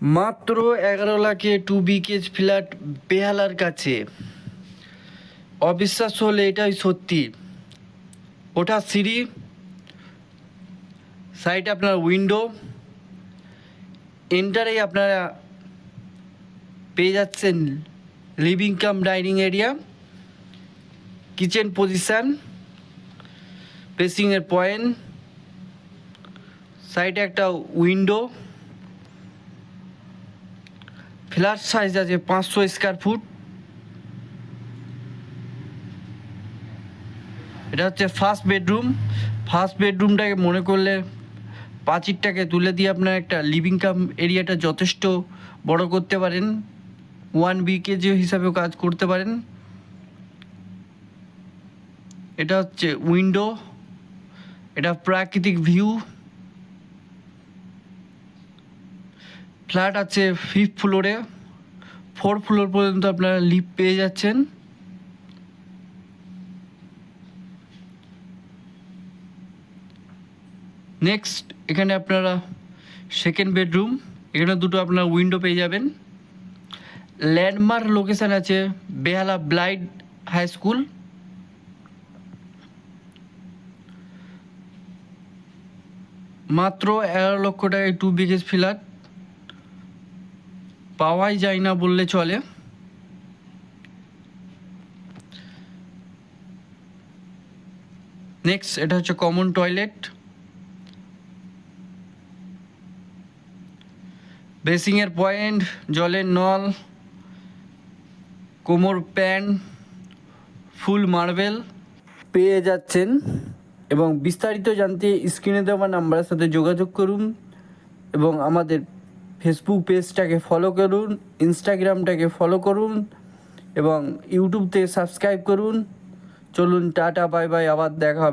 মাত্র এগারো লাখে টু বিকেজ ফ্ল্যাট বেহালার কাছে। অবিশ্বাস হলে এটাই সত্যি। ওটা সিঁড়ি সাইডে আপনার উইন্ডো এন্টারেই আপনারা পেয়ে যাচ্ছেন living cum dining area kitchen position পেসিংয়ের point সাইডে একটা উইন্ডো ফ্ল্যাট সাইজ আছে পাঁচশো স্কোয়ার ফুট। এটা হচ্ছে ফার্স্ট বেডরুম ফার্স্ট বেডরুমটাকে মনে করলে পাঁচিরটাকে তুলে দিয়ে আপনার একটা লিভিং কাম এরিয়াটা যথেষ্ট বড় করতে পারেন। ওয়ান বিকেজি হিসাবেও কাজ করতে পারেন। এটা হচ্ছে উইন্ডো এটা প্রাকৃতিক ভিউ ফ্ল্যাট আছে ফিফথ ফ্লোরে ফোর ফ্লোর পর্যন্ত আপনারা লিফট পেয়ে যাচ্ছেন। নেক্সট এখানে আপনারা সেকেন্ড বেডরুম এখানে দুটো আপনার উইন্ডো পেয়ে যাবেন। ল্যান্ডমার্ক লোকেশান আছে বেহালা ব্লাইড হাই স্কুল মাত্র এগারো লক্ষ টাকায় টু বিঘেস ফ্ল্যাট পাওয়াই যায় না বললে চলে। নেক্সট এটা হচ্ছে কমন টয়লেট বেসিংয়ের পয়েন্ট জলের নল, কোমর প্যান, ফুল মার্বেল। পেয়ে যাচ্ছেন এবং বিস্তারিত জানতে স্ক্রিনে দেওয়া নাম্বারের সাথে যোগাযোগ করুন এবং আমাদের ফেসবুক পেজটাকে ফলো করুন ইনস্টাগ্রামটাকে ফলো করুন এবং ইউটিউবতে সাবস্ক্রাইব করুন। চলুন, টাটা বাই বাই আবার দেখা হবে।